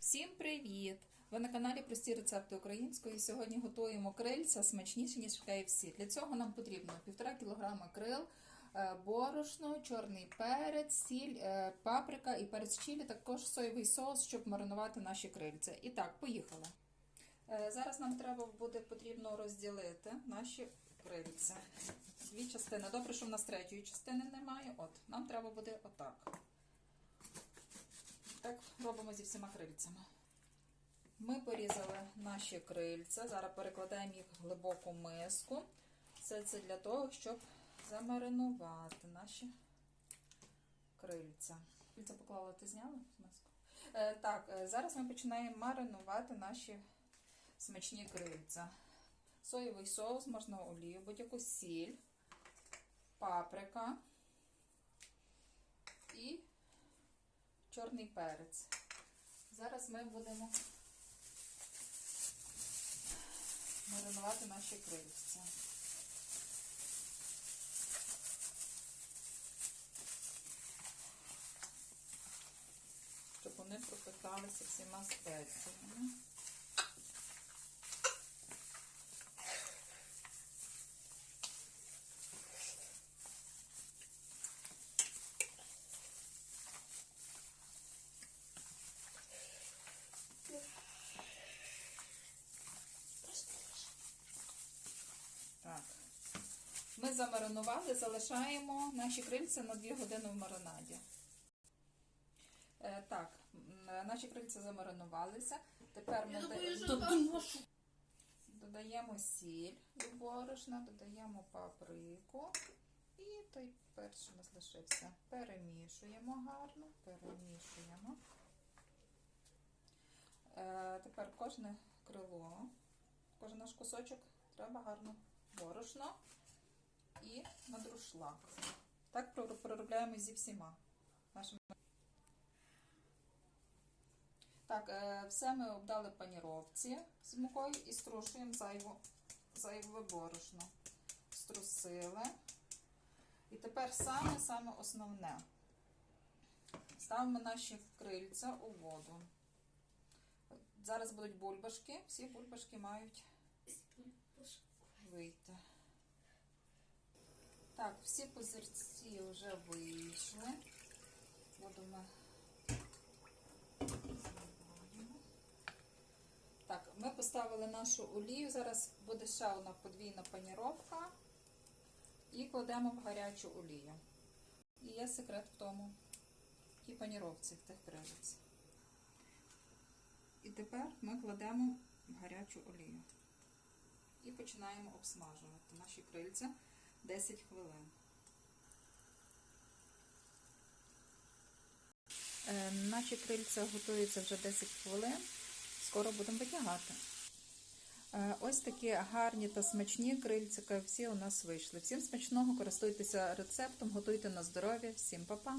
Всім привіт! Ви на каналі Прості рецепти української. Сьогодні готуємо крильця смачніші, ніж в KFC. Для цього нам потрібно 1,5 кг крил, е, борошно, чорний перець, сіль, е, паприка і перець чилі, також соєвий соус, щоб маринувати наші крильця. І так, поїхали. Е, Зараз нам треба буде потрібно розділити наші крильця. Дві частини. Добре, що в нас третьої частини немає. От, нам треба буде отак. Так робимо зі всіма крильцями. Ми порізали наші крильця. Зараз перекладаємо їх в глибоку миску. Все це для того, щоб замаринувати наші крильця. Крильця поклала, ти зняла миску? Е, так, е, зараз ми починаємо маринувати наші смачні крильця. Соєвий соус, можна олію, будь-яку сіль, паприка і чорний перець. Зараз ми будемо маринувати наші крильця. Щоб вони пропиталися всіма спеціями. Ми замаринували, залишаємо наші крильця на 2 години в маринаді. Е, так, наші крильця замаринувалися. Тепер ми да- додаємо сіль до борошна, додаємо паприку і той перший у нас лишився. Перемішуємо гарно, перемішуємо. Е, тепер кожне крило, кожен наш кусочок треба гарно борошно і на друшлак. Так проробляємо зі всіма нашими. Так, е, все ми обдали паніровці з мукою і струшуємо зайву, зайве борошно. Струсили. І тепер саме-саме основне. Ставимо наші крильця у воду. Зараз будуть бульбашки. Всі бульбашки мають вийти. Так, всі позірці вже вийшли. Ми. Так, ми поставили нашу олію. Зараз буде ще одна подвійна паніровка. І кладемо в гарячу олію. І є секрет в тому, в тій паніровці тих крилиць. І тепер ми кладемо в гарячу олію. І починаємо обсмажувати наші крильця 10 хвилин. Е, наші крильця готуються вже 10 хвилин. Скоро будемо витягати. Е, ось такі гарні та смачні крильця всі у нас вийшли. Всім смачного, користуйтеся рецептом, готуйте на здоров'я. Всім па-па!